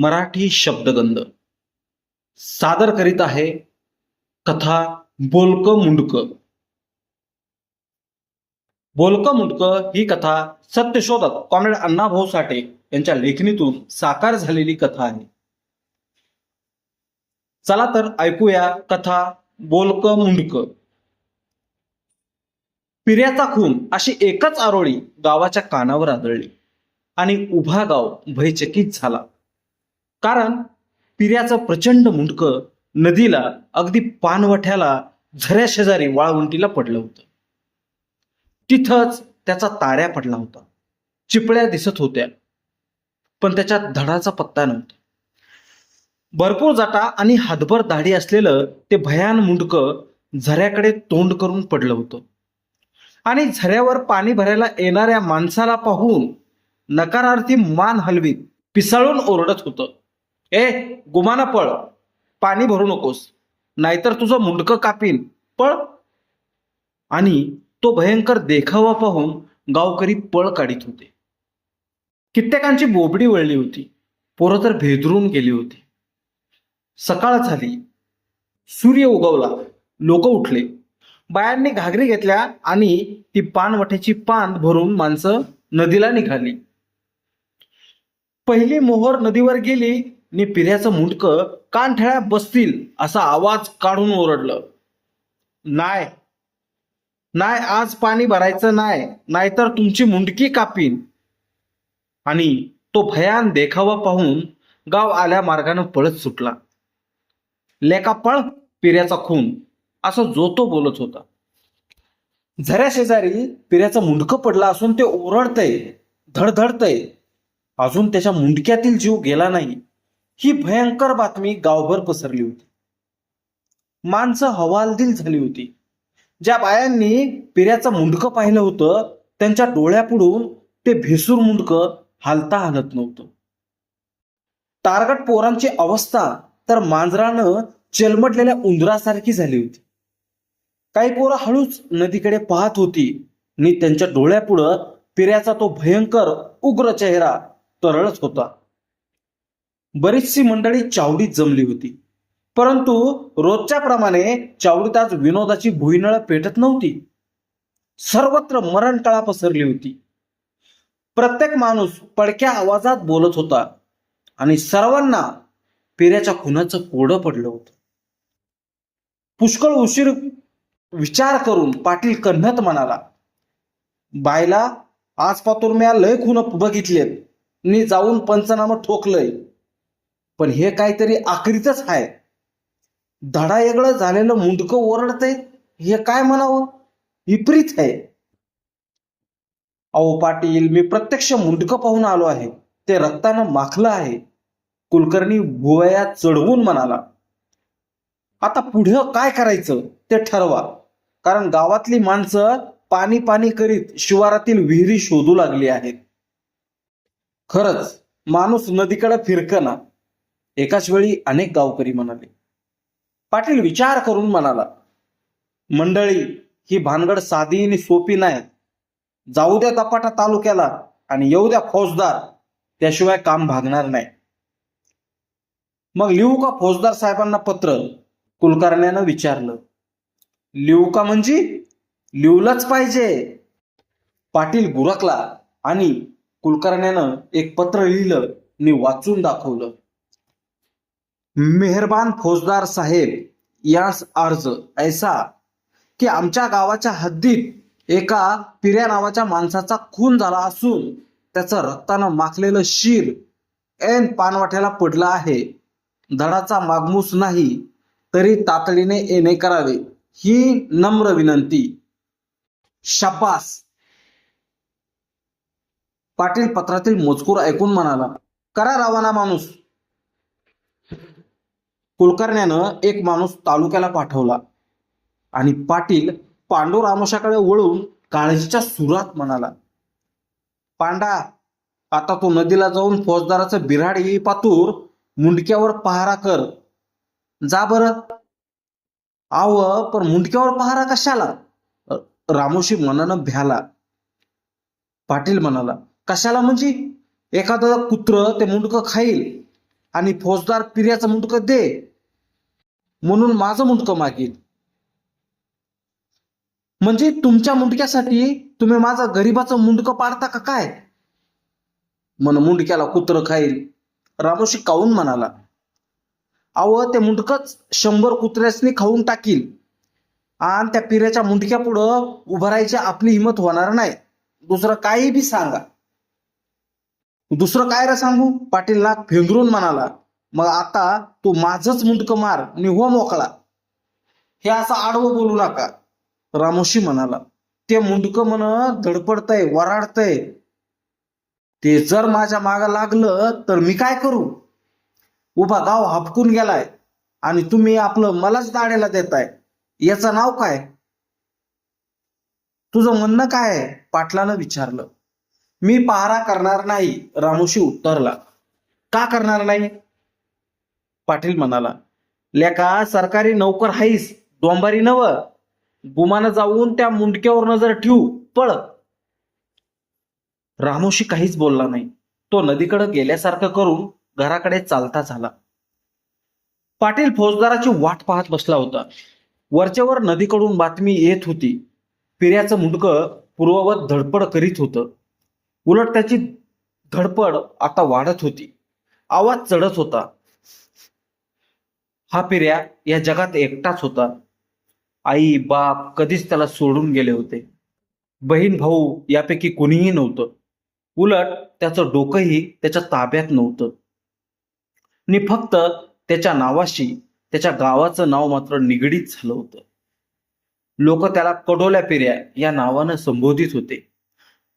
मराठी शब्दगंध. सादर करीत आहे कथा बोलक मुंडक. बोलक मुंडक ही कथा सत्यशोधक कॉम्रेड अण्णाभाऊ साठे यांच्या लेखणीतून साकार झालेली कथा आहे. चला तर ऐकूया कथा बोलक मुंडक. पिर्याचा खून अशी एकच आरोळी गावाच्या कानावर आदळली आणि उभा गाव भयचकित झाला. कारण पिऱ्याचं प्रचंड मुंडकं नदीला अगदी पानवठ्याला झऱ्या शेजारी वाळवंटीला पडलं होतं. तिथंच त्याचा ताऱ्या पडला होता. चिपळ्या दिसत होत्या. पण त्याच्यात धडाचा पत्ता नव्हता. भरपूर जाटा आणि हातभर दाढी असलेलं ते भयान मुंडकं झऱ्याकडे तोंड करून पडलं होतं. आणि झऱ्यावर पाणी भरायला येणाऱ्या माणसाला पाहून नकारार्थी मान हलवीत पिसाळून ओरडत होतं. ए गुमाना पळ. पाणी भरू नकोस. नाहीतर तुझं मुंडकं कापीन. पळ. आणि तो भयंकर देखावा पाहून गावकरी पळ काढीत होते. कित्येकांची बोबडी वळली होती. पोरं तर भेदरून गेली होती. सकाळ झाली. सूर्य उगवला. लोक उठले. बायांनी घागरी घेतल्या आणि ती पानवट्याची पान भरून माणसं नदीला निघाली. पहिली मोहर नदीवर गेली. ने पिढ्याचं मुंडकं कानठळ्या बसतील असा आवाज काढून ओरडलं. नाय नाय आज पाणी भरायचं नाय नाहीतर तुमची मुंडकी कापीन. आणि तो भयान देखावा पाहून गाव आल्या मार्गानं पळत सुटला. लेका पळ पिऱ्याचा खून असं जो तो बोलत होता. झऱ्या शेजारी पिऱ्याचं मुंडकं पडलं असून ते ओरडतंय धडधडतंय. अजून त्याच्या मुंडक्यातील जीव गेला नाही. ही भयंकर बातमी गावभर पसरली होती. माणसं हवालदिल झाली होती. ज्या बायांनी पिऱ्याचं मुंडकं पाहिलं होतं त्यांच्या डोळ्यापुढून ते भेसूर मुंडकं हालता हालत नव्हतं. तारगट पोरांची अवस्था तर मांजरानं चेलमटलेल्या उंदरासारखी झाली होती. काही पोरं हळूच नदीकडे पाहत होती आणि त्यांच्या डोळ्यापुढं पिऱ्याचा तो भयंकर उग्र चेहरा तरळच होता. बरीचशी मंडळी चावडीत जमली होती. परंतु रोजच्या प्रमाणे चावडीत आज विनोदाची भुईनळ पेटत नव्हती. सर्वत्र मरणटळा पसरली होती. प्रत्येक माणूस पडक्या आवाजात बोलत होता आणि सर्वांना पिऱ्याच्या खुनाचं कोडं पडलं होतं. पुष्कळ उशीर विचार करून पाटील कन्हत म्हणाला बायला आज पातूर म्या लय खुन बघितलेत. मी जाऊन पंचनामा ठोकलंय. पण हे काहीतरी आखरीतच आहे. धडा वेगळं झालेलं मुंडकं ओरडतंय. हे काय म्हणावं? विपरीत आहे. अहो पाटील मी प्रत्यक्ष मुंडकं पाहून आलो आहे. ते रक्तानं माखलं आहे. कुलकर्णी भुवया चढवून म्हणाला आता पुढं काय करायचं ते ठरवा. कारण गावातली माणसं पाणी पाणी करीत शिवारातील विहिरी शोधू लागली आहेत. खरंच माणूस नदीकडे फिरकना एकाच वेळी अनेक गावकरी म्हणाले पाटील विचार करून म्हणाला मंडळी ही भानगड साधी आणि सोपी नाही जाऊ द्या दपाटा तालुक्याला आणि येऊ द्या फौजदार त्याशिवाय काम भागणार नाही. मग लिहू का फौजदार साहेबांना पत्र कुलकर्ण्यानं विचारलं. लिहू का म्हणजे? लिहूलाच पाहिजे. पाटील गुरकला आणि कुलकर्ण्यानं एक पत्र लिहिलं आणि वाचून दाखवलं. मेहरबान फौजदार साहेब यास अर्ज. ऐसा की आमच्या गावाच्या हद्दीत एका पिऱ्या नावाच्या माणसाचा खून झाला असून त्याचं रक्तानं माखलेलं शिर ऐन पानवाट्याला पडलं आहे. धडाचा मागमूस नाही तरी तातडीने येणे करावे ही नम्र विनंती. शाबास! पाटील पत्रातील मजकूर ऐकून म्हणाला करा रवाना माणूस कुलकर्ण्यानं एक माणूस तालुक्याला पाठवला. आणि पाटील पांडू रामोशाकडे वळून काळजीच्या सुरात म्हणाला पांडा आता तो नदीला जाऊन फौजदाराचं बिराडी पातूर मुंडक्यावर पहारा कर. जा बर. आव पण मुंडक्यावर पहारा कशाला? रामोशी मनानं भ्याला. पाटील म्हणाला कशाला म्हणजे? एखादं कुत्र ते मुंडकं खाईल. आणि फौजदार पिर्याचं मुंडकं दे. म्हणून माझं मुंडकं मागेल. म्हणजे तुमच्या मुंडक्यासाठी तुम्ही माझं गरीबाचं मुंडकं पाडता का काय? मन मुंडक्याला कुत्र खाईल. रामोशी काऊन म्हणाला? अव ते मुंडकच शंभर कुत्र्यासनी खाऊन टाकील. आणि त्या पिऱ्याच्या मुंडक्या पुढं उभं राहायची आपली हिंमत होणार नाही. दुसरं काही बी सांगा. दुसरं काय रे सांगू? पाटील नाक फेंदरून म्हणाला मग आता तू माझंच मुंडकं मार आणि हो मोकळा. हे असं आडवं बोलू नका रामोशी म्हणाला. ते मुंडकं म्हण धडपडतय वराडतय. ते जर माझ्या माग लागलं तर मी काय करू? उभा गाव हपकून गेलाय आणि तुम्ही आपलं मलाच दाड्याला देताय. याचं नाव काय? तुझं म्हणणं काय? आहे पाटलानं विचारलं. मी पहारा करणार नाही. रामोशी उत्तरला. का करणार नाही? पाटील म्हणाला लेका सरकारी नोकर हाईस डोंबारी नव. गुमानं जाऊन त्या मुंडक्यावर नजर ठेवू पळ. रामोशी काहीच बोलला नाही. तो नदीकडे गेल्यासारखं करून घराकडे चालता झाला. पाटील फौजदाराची वाट पाहत बसला होता. वरच्यावर नदीकडून बातमी येत होती. पिऱ्याचं मुंडकं पूर्ववत धडपड करीत होतं. उलट त्याची धडपड आता वाढत होती. आवाज चढत होता. हा पिर्या या जगात एकटाच होता. आई बाप कधीच त्याला सोडून गेले होते. बहीण भाऊ यापैकी कुणीही नव्हतं. उलट त्याचं डोकंही त्याच्या ताब्यात नव्हतं. नि फक्त त्याच्या नावाशी त्याच्या गावाचं नाव मात्र निगडीत झालं होतं. लोक त्याला कडोल्या पिऱ्या या नावानं संबोधित होते.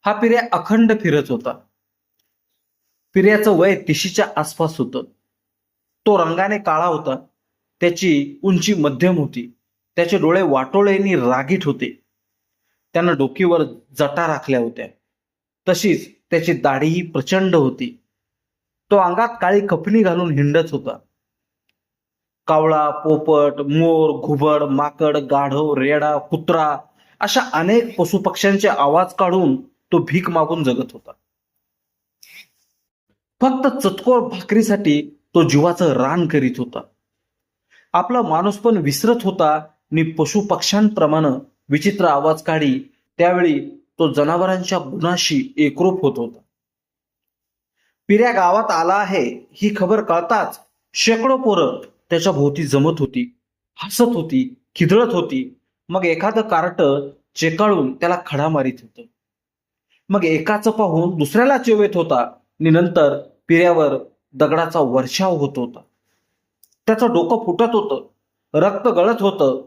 हा पिर्या अखंड फिरत होता. पिर्याचं वय तिशीच्या आसपास होतं. तो रंगाने काळा होता. त्याची उंची मध्यम होती. त्याचे डोळे वाटोळेनी रागीट होते. त्यानं डोकीवर जटा राखल्या होत्या. तशीच त्याची दाढीही प्रचंड होती. तो अंगात काळी कफनी घालून हिंडत होता. कावळा पोपट मोर घुबड माकड गाढव रेडा कुत्रा अशा अनेक पशुपक्ष्यांचे आवाज काढून तो भीक मागून जगत होता. फक्त चतकोर भाकरीसाठी तो जीवाचं रान करीत होता. आपला माणूस पण विसरत होता नि पशुपक्ष्यांप्रमाणे विचित्र आवाज काढी त्यावेळी तो जनावरांच्या गुणाशी एकरूप होत होता. पिऱ्या गावात आला आहे ही खबर कळताच शेकडो पोरं त्याच्या भोवती जमत होती हसत होती खिदळत होती. मग एखादं कार्ट चेकाळून त्याला खडा मारित होतं. मग एकाचं पाहून दुसऱ्याला चेवेत होता. आणि नंतर पिऱ्यावर दगडाचा वर्षाव होत होता. त्याचं डोकं फुटत होतं. रक्त गळत होतं.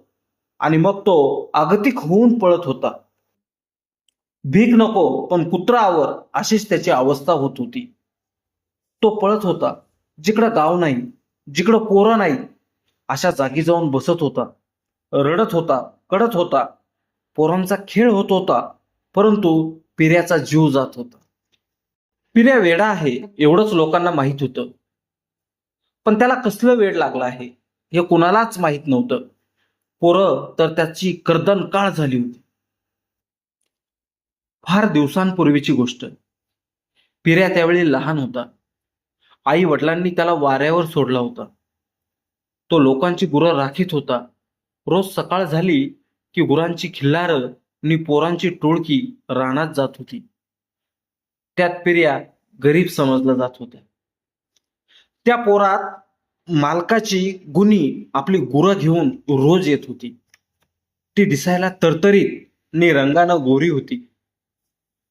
आणि मग तो आगतिक होऊन पळत होता. भीक नको पण कुत्रावर अशीच त्याची अवस्था होत होती. तो पळत होता. जिकडं गाव नाही जिकडं पोरं नाही अशा जागी जाऊन बसत होता. रडत होता कडत होता. पोरांचा खेळ होत होता. परंतु पिऱ्याचा जीव जात होता. पिऱ्या वेडा आहे एवढंच लोकांना माहीत होतं. पण त्याला कसलं वेड लागलं आहे हे कुणालाच माहीत नव्हतं. पोरं तर त्याची कर्दन काळ झाली होती. फार दिवसांपूर्वीची गोष्ट. पिऱ्या त्यावेळी लहान होता. आई वडिलांनी त्याला वाऱ्यावर सोडला होता. तो लोकांची गुरं राखीत होता. रोज सकाळ झाली की गुरांची खिल्लारं आणि पोरांची टोळकी रानात जात होती. त्यात पिर्या गरीब समजला जात होत्या. त्या पोरात मालकाची गुनी आपली गुरं घेऊन रोज येत होती. ती दिसायला तरतरीत नि रंगानं गोरी होती.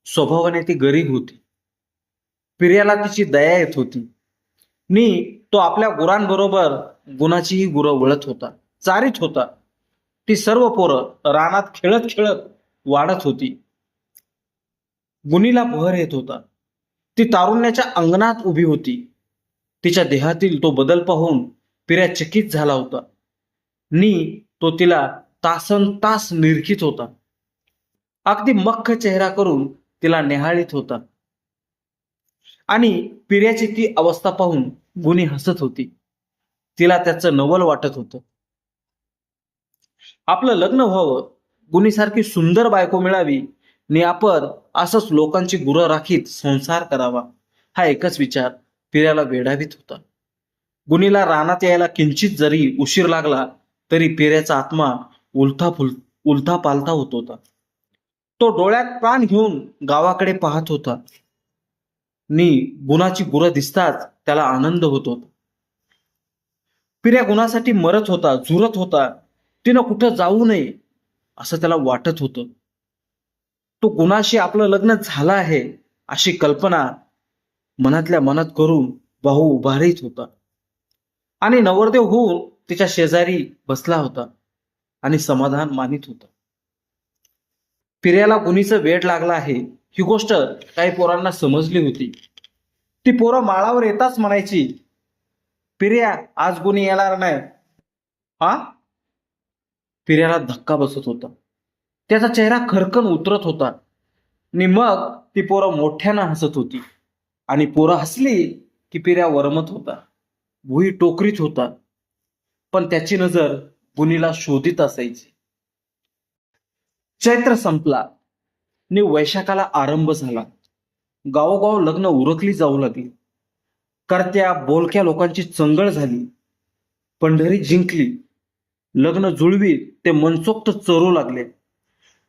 स्वभावाने ती गरीब होती. पिर्याला तिची दया येत होती. नी तो आपल्या गुरांबरोबर गुणाचीही गुरं वळत होता चारीत होता. ती सर्व पोरं रानात खेळत खेळत वाढत होती. गुणीला बहर येत होता. ती तारुण्याच्या अंगणात उभी होती. तिच्या देहातील तो बदल पाहून पिऱ्या चकित झाला होता. नी तो तिला तासन तास निरखित होता. अगदी मख्ख चेहरा करून तिला नेहाळीत होता. आणि पिऱ्याची ती अवस्था पाहून गुणी हसत होती. तिला त्याचं नवल वाटत होतं. आपलं लग्न व्हावं गुणीसारखी सुंदर बायको मिळावी आणि आपण असंच लोकांची गुरं राखीत संसार करावा हा एकच विचार पिऱ्याला वेढावीत होता. गुणीला रानात यायला किंचित जरी उशीर लागला तरी पिऱ्याचा आत्मा उलथा फुल उलथा पालथा होत होता. तो डोळ्यात प्राण घेऊन गावाकडे पाहत होता. नी गुणाची गुरं दिसताच त्याला आनंद होत होता. पिऱ्या गुणासाठी मरत होता झुरत होता. तिनं कुठं जाऊ नये असं त्याला वाटत होतं. तो कुणाशी आपलं लग्न झालं आहे अशी कल्पना मनातल्या मनात करून भाऊ उभारीत होता. आणि नवरदेव होऊन तिच्या शेजारी बसला होता आणि समाधान मानित होता. पिर्याला कुणीचं वेड लागला आहे ही गोष्ट काही पोरांना समजली होती. ती पोरं माळावर येताच म्हणायची पिर्या आज गुणी येणार नाही. हा? पिर्याला धक्का बसत होता. त्याचा चेहरा खरकन उतरत होता. आणि मग ती पोरं मोठ्यानं हसत होती. आणि पोरं हसली की पिऱ्या वरमत होता. भुई टोकरीत होता. पण त्याची नजर गुणीला शोधित असायची. चैत्र संपला. आणि वैशाखाला आरंभ झाला. गावोगाव लग्न उरकली जाऊ लागली. करत्या बोलक्या लोकांची चंगळ झाली. पंढरी जिंकली. लग्न जुळवी ते मनसोक्त चरू लागले.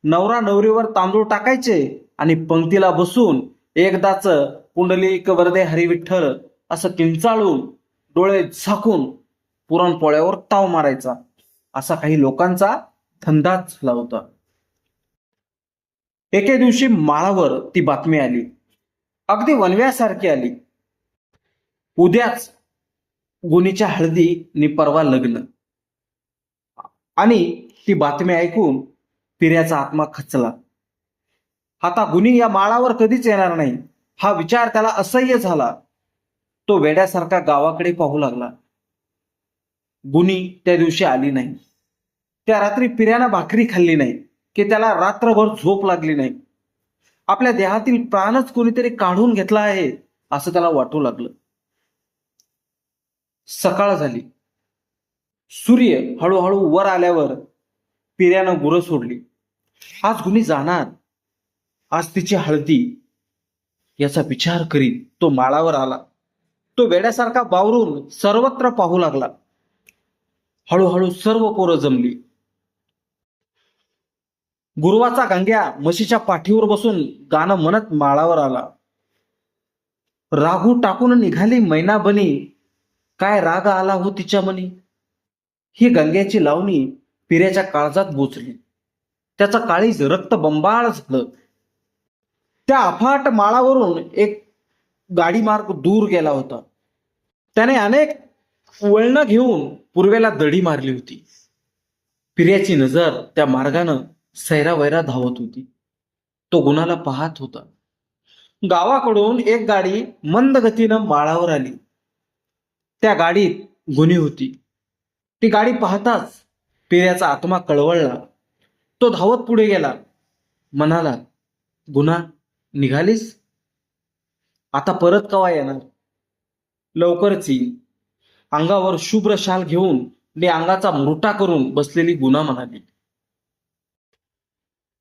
नवरा नवरीवर तांदूळ टाकायचे आणि पंक्तीला बसून एकदाच पुंडलिक वरदे हरिविठ्ठल असं किंचाळून डोळे झाकून पुरणपोळ्यावर ताव मारायचा. असा काही लोकांचा धंदाच झाला होता. एके दिवशी माळावर ती बातमी आली. अगदी वनव्यासारखी आली. उद्याच गुणीच्या हळदी नि परवा लग्न. आणि ती बातमी ऐकून पिऱ्याचा आत्मा खचला. आता गुणी या माळावर कधीच येणार नाही. हा विचार त्याला असह्य झाला. तो वेड्यासारखा गावाकडे पाहू लागला. गुणी त्या दिवशी आली नाही. त्या रात्री पिऱ्यानं भाकरी खाल्ली नाही की त्याला रात्रभर झोप लागली नाही. आपल्या देहातील प्राणच कोणीतरी काढून घेतला आहे असं त्याला वाटू लागलं. सकाळ झाली. सूर्य हळूहळू वर आल्यावर पिऱ्यानं गुरं सोडली. आज गुणी जाणार? आज तिची हळदी याचा विचार करीत तो माळावर आला. तो वेड्यासारखा बावरून सर्वत्र पाहू लागला. हळूहळू सर्व पोरं जमली. गुरुवाचा गंग्या म्हशीच्या पाठीवर बसून गाणं म्हणत माळावर आला. राघू टाकून निघाली मैना बनी काय राग आला हो तिच्या मनी ही गंग्याची लावणी पिऱ्याच्या काळजात बोचली त्याचा काळीज रक्त बंबाळ झालं. त्या अफाट माळावरून एक गाडी मार्ग दूर गेला होता. त्याने अनेक वळणं घेऊन पूर्वेला दडी मारली होती. पिर्याची नजर त्या मार्गानं सैरावैरा धावत होती. तो गुणाला पाहत होता. गावाकडून एक गाडी मंद गतीनं माळावर आली. त्या गाडीत गुन्ही होती. ती गाडी पाहताच पिऱ्याचा आत्मा कळवळला. तो धावत पुढे गेला. म्हणाला गुन्हा निघालीस? आता परत कवा येणार? लवकरच येईल अंगावर शुभ्र शाल घेऊन ने अंगाचा मृटा करून बसलेली गुन्हा म्हणाली.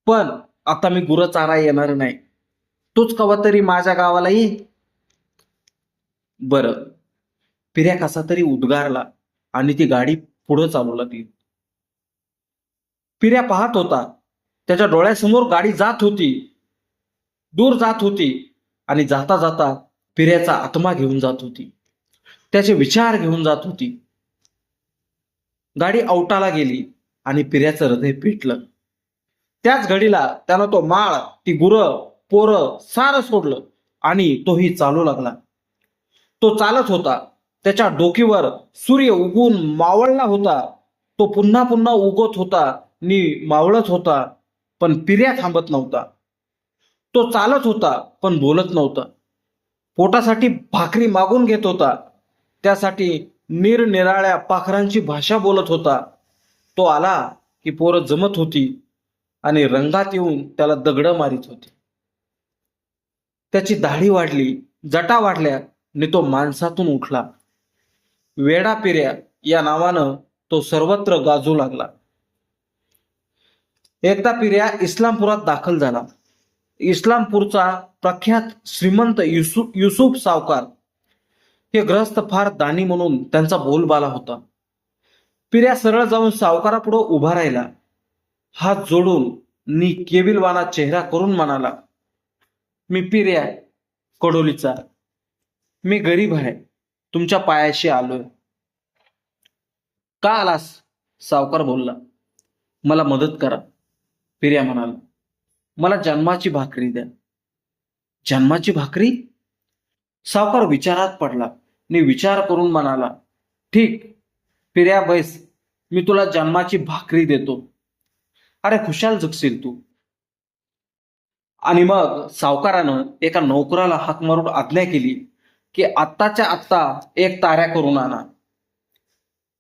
पण आता मी गुरं चारा येणार नाही. तोच कवा तरी माझ्या गावाला ये. बर. पिऱ्या कसा तरी उद्गारला आणि ती गाडी पुढं चालू लागली पिऱ्या पाहत होता. त्याच्या डोळ्यासमोर गाडी जात होती. दूर जात होती आणि जाता जाता पिऱ्याचा आत्मा घेऊन जात होती. त्याचे विचार घेऊन जात होती. गाडी औटाला गेली आणि पिऱ्याचं हृदय पेटलं. त्याच घडीला त्यानं तो माळ ती गुर पोरं सारं सोडलं आणि तोही चालू लागला. तो चालत होता. त्याच्या डोकीवर सूर्य उगून मावळला होता. तो पुन्हा पुन्हा उगत होता नि मावळत होता पण पिर्या थांबत नव्हता. तो चालत होता पण बोलत नव्हता. पोटासाठी भाकरी मागून घेत होता. त्यासाठी निरनिराळ्या पाखरांची भाषा बोलत होता. तो आला की पोरं जमत होती आणि रंगात येऊन त्याला दगड मारित होती. त्याची दाढी वाढली जटा वाढल्या आणि तो माणसातून उठला. वेडापिऱ्या या नावानं तो सर्वत्र गाजू लागला. एकदा पिऱ्या इस्लामपुरात दाखल झाला. इस्लामपूरचा प्रख्यात श्रीमंत युसुफ युसुफ सावकार हे ग्रस्त फार दानी म्हणून त्यांचा बोलबाला होता. पिर्या सरळ जाऊन सावकारापुढं उभा राहिला. हात जोडून नी केबिलवाना चेहरा करून म्हणाला मी पिर्या कडोलीचा. मी गरीब आहे. तुमच्या पायाशी आलोय. का आलास? सावकार बोलला. मला मदत करा पिर्या म्हणाला. मला जन्माची भाकरी द्या. जन्माची भाकरी? सावकार विचारात पडला. आणि विचार करून म्हणाला ठीक पिर्या बैस मी तुला जन्माची भाकरी देतो. अरे खुशाल जगशील तू. आणि मग सावकारानं एका नोकराला हाक मारून आज्ञा केली. की आत्ताच्या आत्ता एक ताऱ्या करून आणा.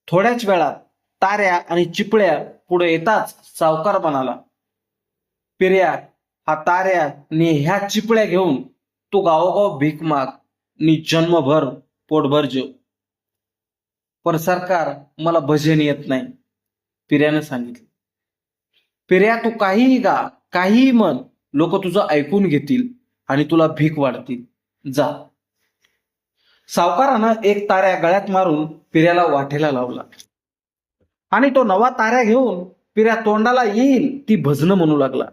थोड्याच वेळात ताऱ्या आणि चिपळ्या पुढे येताच सावकार म्हणाला पिर्या हा ताऱ्या नि ह्या चिपळ्या घेऊन तू गावोगाव भीक माग नि जन्मभर पोटभर जेव. पण सरकार मला भजन येत नाही. पिर्यानं सांगितलं पिर्या तू काहीही गा काहीही म्हण लोक तुझं ऐकून घेतील आणि तुला भीक वाढतील. जा. सावकारानं एक ताऱ्या गळ्यात मारून पिर्याला वाटेला लावला. आणि तो नवा ताऱ्या घेऊन पिर्या तोंडाला येईल ती भजनं म्हणू लागला.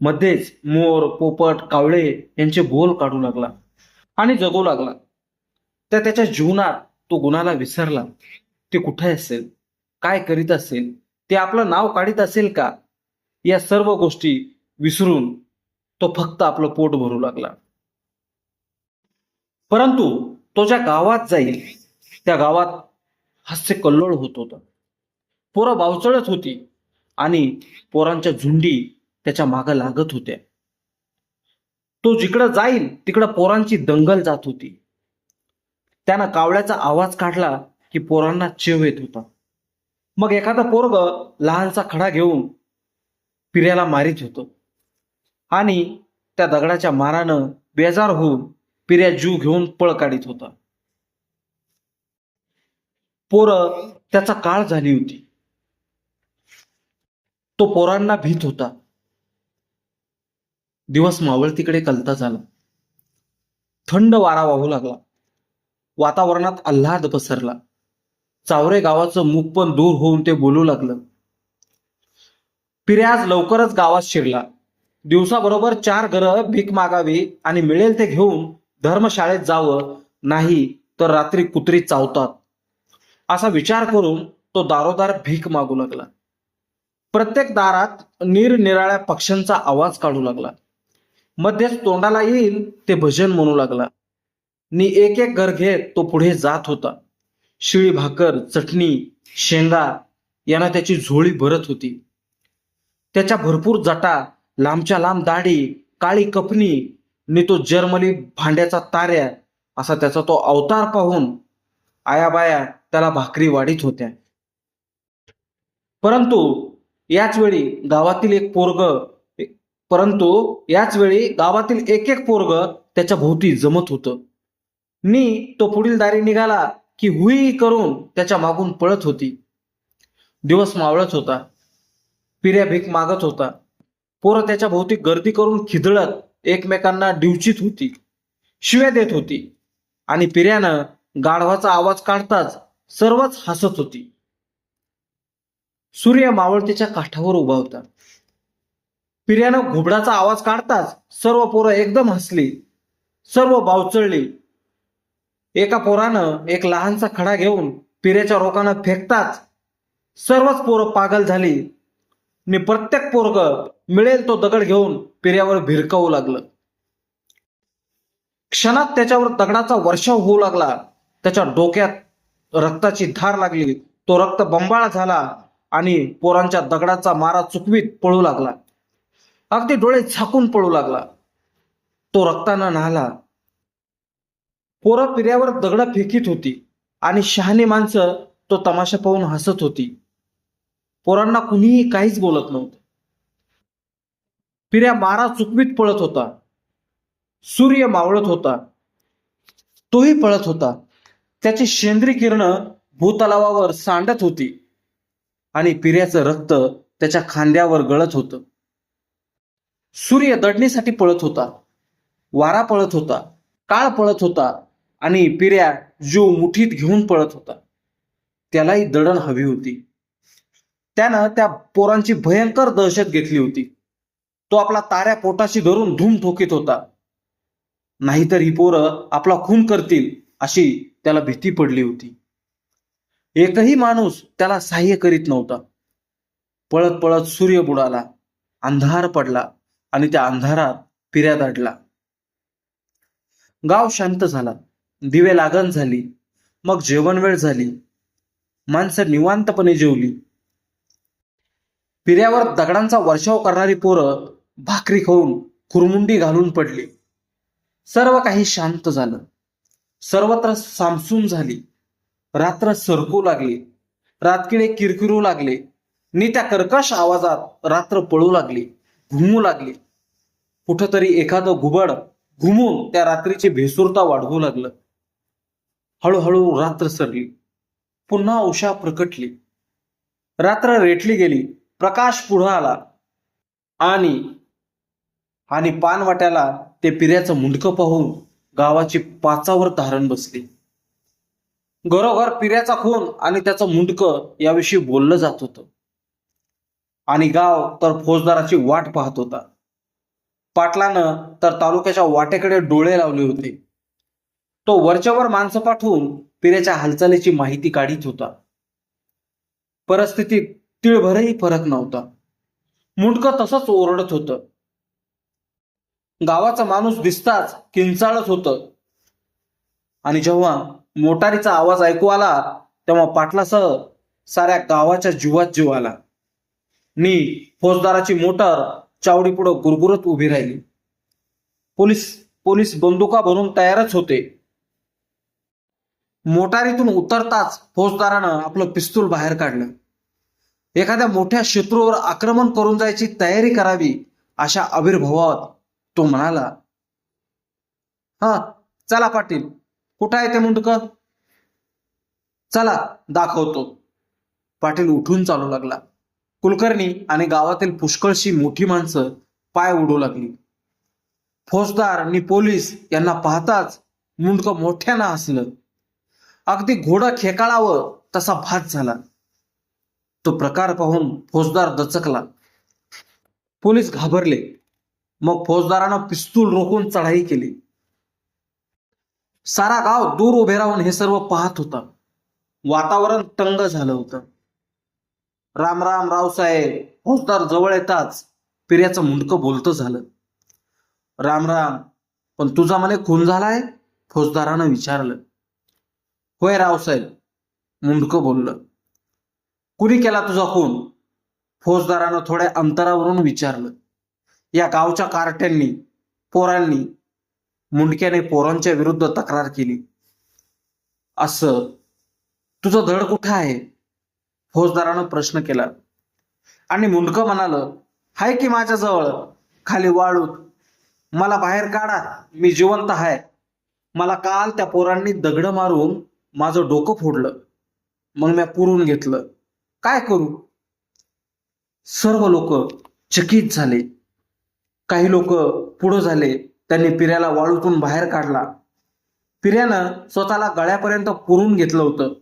मध्येच मोर पोपट कावळे यांचे बोल काढू लागला आणि जगू लागला. तर त्याच्या जीवनात तो गुणाला विसरला. ते कुठे असेल? काय करीत असेल? ते आपलं नाव काढीत असेल का? या सर्व गोष्टी विसरून तो फक्त आपलं पोट भरू लागला. परंतु तो ज्या गावात जाईल त्या गावात हास्य कल्लोळ होत होता. पोरं बावचळत होती आणि पोरांच्या झुंडी त्याच्या मागं लागत होत्या. तो जिकडं जाईल तिकडं पोरांची दंगल जात होती. त्यानं कावळ्याचा आवाज काढला की पोरांना चेव येत होता. मग एखादा पोरग लहानसा खडा घेऊन पिर्याला मारित होतं. आणि त्या दगडाच्या मारानं बेजार होऊन पिऱ्या जीव घेऊन पळ काढीत होता. पोरं त्याचा काळ झाली होती. तो पोरांना भीत होता. दिवस मावळतीकडे कलता झाला. थंड वारा वाहू लागला. वातावरणात आल्हाद पसरला. चावरे गावाचं मुख पण दूर होऊन ते बोलू लागलं. पिर्याज लवकरच गावात शिरला. दिवसाबरोबर चार घरं भीक मागावी आणि मिळेल ते घेऊन धर्मशाळेत जावं नाही तर रात्री कुत्री चावतात. असा विचार करून तो दारोदार भीक मागू लागला. प्रत्येक दारात निरनिराळ्या पक्ष्यांचा आवाज काढू लागला. मध्येच तोंडाला येईल ते भजन म्हणू लागला. नि एक एक घर घेत तो पुढे जात होता. शिळी भाकर चटणी शेंगा यांना त्याची झोळी भरत होती. त्याच्या भरपूर जटा लांबच्या लांब दाढी काळी कपनी नि तो जर्मली भांड्याचा ताऱ्या असा त्याचा तो अवतार पाहून आयाबाया त्याला भाकरी वाढीत होत्या. परंतु याच वेळी गावातील एक पोरग परंतु याच वेळी गावातील एक एक पोरग त्याच्या भोवती जमत होत. मी तो पुढील दारी निघाला की हुई करून त्याच्या मागून पळत होती. दिवस मावळत होता. पिऱ्या भीक मागत होता. पोरं त्याच्या भोवती गर्दी करून खिदळत एकमेकांना डिवचित होती शिव्या देत होती आणि पिऱ्यानं गाढवाचा आवाज काढताच सर्वच हसत होती. सूर्य मावळतीच्या काठावर उभा होता. पिऱ्यानं घुबडाचा आवाज काढताच सर्व पोरं एकदम हसली सर्व बावचळली एका पोरानं एक लहानसा खडा घेऊन पिऱ्याच्या रोकानं फेकताच सर्वच पोरं पागल झाली. मी प्रत्येक पोरग मिळेल तो दगड घेऊन पिऱ्यावर भिरकावू लागलं. क्षणात त्याच्यावर दगडाचा वर्षाव होऊ लागला. त्याच्या डोक्यात रक्ताची धार लागली. तो रक्त बंबाळ झाला आणि पोरांच्या दगडाचा मारा चुकवीत पळू लागला. अगदी डोळे झाकून पळू लागला. तो रक्तानं न्हाला. पोरं पिऱ्यावर दगड फेकीत होती आणि शहाणी माणसं तो तमाशा पाहून हसत होती. पोरांना कुणीही काहीच बोलत नव्हतं. पिऱ्या मारा चुकवीत पळत होता. सूर्य मावळत होता. तोही पळत होता. त्याची शेंद्री किरण भूतलावावर सांडत होती. आणि पिऱ्याचं रक्त त्याच्या खांद्यावर गळत होतं. सूर्य दडणीसाठी पळत होता. वारा पळत होता. काळ पळत होता. आणि पिऱ्या जीव मुठीत घेऊन पळत होता. त्यालाही दडण हवी होती. त्यानं त्या पोरांची भयंकर दहशत घेतली होती. तो आपला ताऱ्या पोटाशी धरून धूम ठोकीत होता. नाहीतर ही पोरं आपला खून करतील अशी त्याला भीती पडली होती. एकही माणूस त्याला सहाय्य करीत नव्हता. पळत पळत सूर्य बुडाला अंधार पडला आणि त्या अंधारात पिऱ्या दाडला. गाव शांत झाला. दिवे लागण झाली. मग जेवण वेळ झाली. माणसं निवांतपणे जेवली. पिऱ्यावर दगडांचा वर्षाव करणारी पोरं भाकरी खाऊन खुरमुंडी घालून पडली. सर्व काही शांत झालं. सर्वत्र सामसूम झाली. रात्र सरकू लागली. रातकिडे किरकिरू लागले. नि त्या कर्कश आवाजात रात्र पळू लागली. घुमू लागली. कुठंतरी एखादं घुबड घुमून त्या रात्रीची भेसूरता वाढवू लागलं. हळूहळू रात्र सरली. पुन्हा उषा प्रकटली. रात्र रेटली गेली. प्रकाश पुढं आला आणि आणि पानवाट्याला ते पिऱ्याचं मुंडकं पाहून गावाची पाचावर धारण बसली. घरोघर पिऱ्याचा खून आणि त्याचं मुंडकं याविषयी बोललं जात होतं. आणि गाव तर फौजदाराची वाट पाहत होता. पाटलानं तर तालुक्याच्या वाटेकडे डोळे लावले होते. तो वरच्यावर माणसं पाठवून पिऱ्याच्या हालचालीची माहिती काढीत होता. परिस्थितीत तिळभरही फरक नव्हता. मुंडकं तसंच ओरडत होतं. गावाचा माणूस दिसताच किंचाळत होतं. आणि जेव्हा मोटारीचा आवाज ऐकू आला तेव्हा पाटलासह साऱ्या गावाच्या जीवात जीव आला. मी फौजदाराची मोटार चावडी पुढं गुरगुरत उभी राहिली. पोलीस पोलीस बंदुका भरून तयारच होते. मोटारीतून उतरताच फौजदारानं आपलं पिस्तूल बाहेर काढलं. एखाद्या मोठ्या शत्रूवर आक्रमण करून जायची तयारी करावी अशा आविर्भावात तो म्हणाला हा चला पाटील कुठं आहे ते मुंडक? चला दाखवतो. पाटील उठून चालू लागला. कुलकर्णी आणि गावातील पुष्कळशी मोठी माणसं पाय उडू लागली. फौजदार आणि पोलीस यांना पाहताच मुंडकं मोठ्यानं हसलं. अगदी घोडं खेकाळावं तसा भात झाला. तो प्रकार पाहून फौजदार दचकला. पोलीस घाबरले. मग फौजदारानं पिस्तूल रोखून चढाई केली. सारा गाव दूर उभे राहून हे सर्व पाहत होता. वातावरण तंग झालं होतं. राम राम रावसाहेब फौजदार जवळ येताच पिर्याचं मुंडकं बोलतं झालं. राम राम पण तुझा मने खून झालाय? फौजदारानं विचारलं. होय रावसाहेब मुंडकं बोललं. कुणी केला तुझा खून? फौजदारानं थोड्या अंतरावरून विचारलं. या गावच्या कारट्यांनी पोरांनी मुंडक्याने पोरांच्या विरुद्ध तक्रार केली. असं तुझं धड कुठं आहे? फौजदारानं प्रश्न केला. आणि मुंडकं म्हणालं हाय की माझ्याजवळ खाली वाळूत. मला बाहेर काढा मी जिवंत आहे मला काल त्या पोरांनी दगड मारून माझं डोकं फोडलं. मग मी पुरून घेतलं. काय करू? सर्व लोक चकित झाले. काही लोक पुढं झाले. त्यांनी पिऱ्याला वाळूतून बाहेर काढला. पिऱ्यानं स्वतःला गळ्यापर्यंत पुरून घेतलं होतं.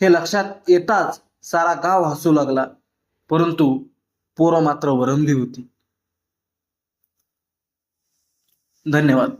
हे लक्षात येताच सारा गाव हसू लागला. परंतु पोरं मात्र वरंगली होती. धन्यवाद.